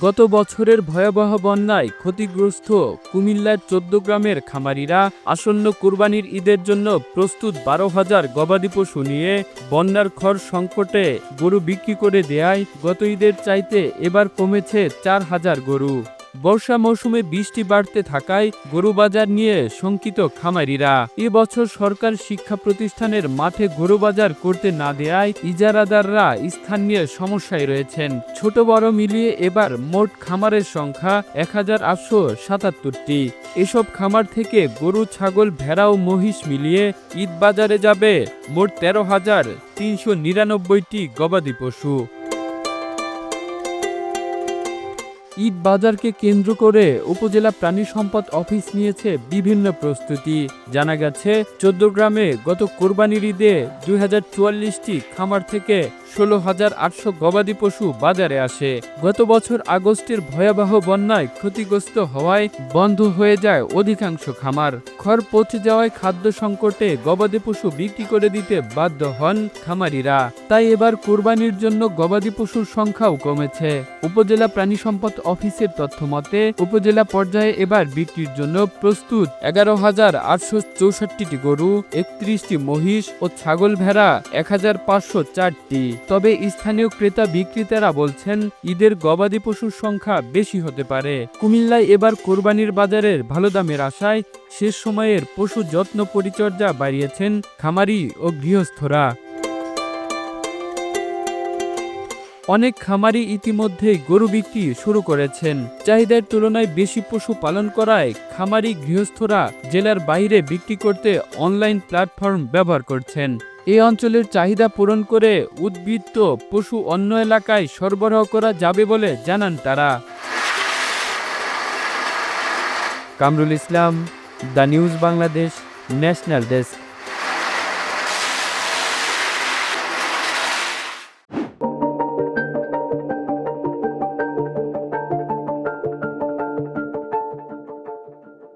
গত বছরের ভয়াবহ বন্যায় ক্ষতিগ্রস্ত কুমিল্লার চোদ্দ গ্রামের খামারিরা আসন্ন কুরবানির ঈদের জন্য প্রস্তুত বারো হাজার গবাদি পশু নিয়ে বন্যার খড় সংকটে গরু বিক্রি করে দেয়ায় গত ঈদের চাইতে এবার কমেছে চার হাজার গরু। বর্ষা মৌসুমে বৃষ্টি বাড়তে থাকায় গরু বাজার নিয়ে শঙ্কিত খামারিরা। এবছর সরকার শিক্ষা প্রতিষ্ঠানের মাঠে গরু বাজার করতে না দেয়ায় ইজারাদাররা স্থান নিয়ে সমস্যায় রয়েছেন। ছোট বড় মিলিয়ে এবার মোট খামারের সংখ্যা এক হাজার আটশো সাতাত্তরটি। এসব খামার থেকে গরু, ছাগল, ভেড়া ও মহিষ মিলিয়ে ঈদ বাজারে যাবে মোট তেরো হাজার তিনশো নিরানব্বইটি গবাদি পশু। ঈদ বাজারকে কেন্দ্র করে উপজেলা প্রাণী সম্পদ অফিস নিয়েছে বিভিন্ন প্রস্তুতি। জানা গেছে চোদ্দ গ্রামে গত কোরবানির ঈদে দুই খামার থেকে ষোলো হাজার আটশো গবাদি পশু বাজারে আসে। গত বছর আগস্টের ভয়াবহ বন্যায় ক্ষতিগ্রস্ত হওয়ায় বন্ধ হয়ে যায় অধিকাংশ খামার। খড় পচে যাওয়ায় খাদ্য সংকটে গবাদি পশু বিক্রি করে দিতে বাধ্য হন খামারিরা। তাই এবার কোরবানির জন্য গবাদি পশুর সংখ্যাও কমেছে। উপজেলা প্রাণী সম্পদ অফিসের তথ্য মতে, উপজেলা পর্যায়ে এবার বিক্রির জন্য প্রস্তুত এগারো হাজার আটশো চৌষট্টিটি গরু, একত্রিশটি মহিষ ও ছাগল ভেড়া এক হাজার পাঁচশো চারটি। তবে স্থানীয় ক্রেতা বিক্রেতারা বলছেন, ঈদের গবাদি পশুর সংখ্যা বেশি হতে পারে। কুমিল্লায় এবার কোরবানির বাজারের ভালো দামের আশায় শেষ সময়ের পশু যত্ন পরিচর্যা বাড়িয়েছেন খামারি ও গৃহস্থরা। অনেক খামারি ইতিমধ্যেই গরু বিক্রি শুরু করেছেন। চাহিদার তুলনায় বেশি পশু পালন করায় খামারি গৃহস্থরা জেলার বাইরে বিক্রি করতে অনলাইন প্ল্যাটফর্ম ব্যবহার করছেন। এই অঞ্চলের চাহিদা পূরণ করে উদ্বৃত্ত পশু অন্য এলাকায় সরবরাহ করা যাবে বলে জানান তারা। Kamrul Islam, the news Bangladesh, national desk.